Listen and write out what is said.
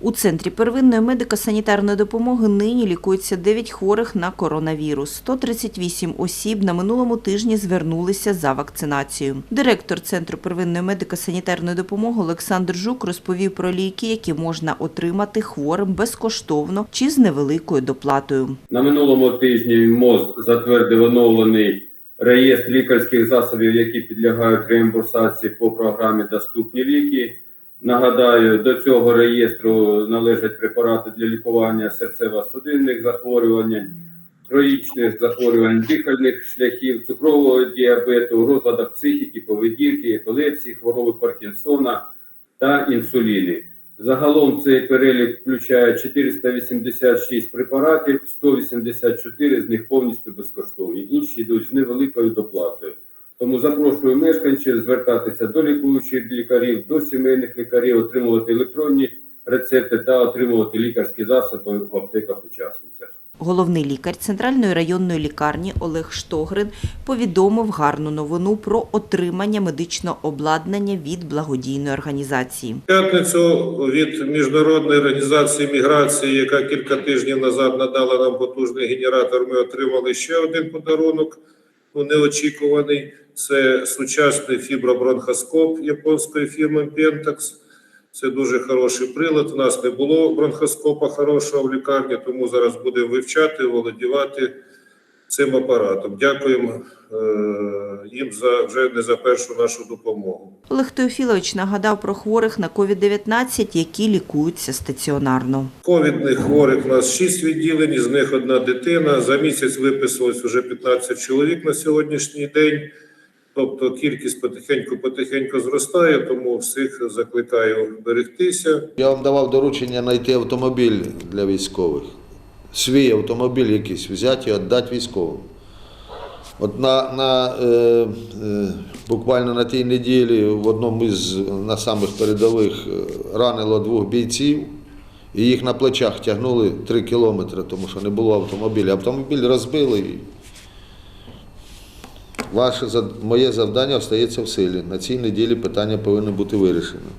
У центрі первинної медико-санітарної допомоги нині лікується 9 хворих на коронавірус. 138 осіб на минулому тижні звернулися за вакцинацією. Директор центру первинної медико-санітарної допомоги Олександр Жук розповів про ліки, які можна отримати хворим безкоштовно чи з невеликою доплатою. На минулому тижні МОЗ затвердив оновлений реєстр лікарських засобів, які підлягають реімбурсації по програмі Доступні ліки. Нагадаю, до цього реєстру належать препарати для лікування серцево-судинних захворювань, хронічних захворювань дихальних шляхів, цукрового діабету, розладах психіки, поведінки, епілепсії, хвороби Паркінсона та інсуліни. Загалом цей перелік включає 486 препаратів, 184 з них повністю безкоштовні, інші йдуть з невеликою доплатою. Тому запрошую мешканців звертатися до лікуючих лікарів, до сімейних лікарів, отримувати електронні рецепти та отримувати лікарські засоби в аптеках-учасницях. Головний лікар центральної районної лікарні Олег Штогрин повідомив гарну новину про отримання медичного обладнання від благодійної організації. П'ятницю від міжнародної організації міграції, яка кілька тижнів назад надала нам потужний генератор, ми отримали ще один подарунок ну, неочікуваний. Це сучасний фібробронхоскоп японської фірми Pentax. Це дуже хороший прилад. У нас не було бронхоскопа хорошого в лікарні, тому зараз будемо вивчати, володівати цим апаратом. Дякуємо е, їм за вже не за першу нашу допомогу. Олег Теофілович нагадав про хворих на COVID-19, які лікуються стаціонарно. Ковідних хворих у нас 6 відділень, з них одна дитина. За місяць виписалось вже 15 чоловік на сьогоднішній день. Тобто кількість потихеньку-потихеньку зростає, тому всіх закликаю берегтися. Я вам давав доручення знайти автомобіль для військових. Свій автомобіль якийсь взяти і віддати військовим. От на, на, е, е, буквально на тій неділі в одному із на самих передових е, ранило двох бійців, і їх на плечах тягнули три кілометри, тому що не було автомобіля. Автомобіль розбили. І... Ваше, моє завдання остається в силі. На цій неділі питання повинно бути вирішено.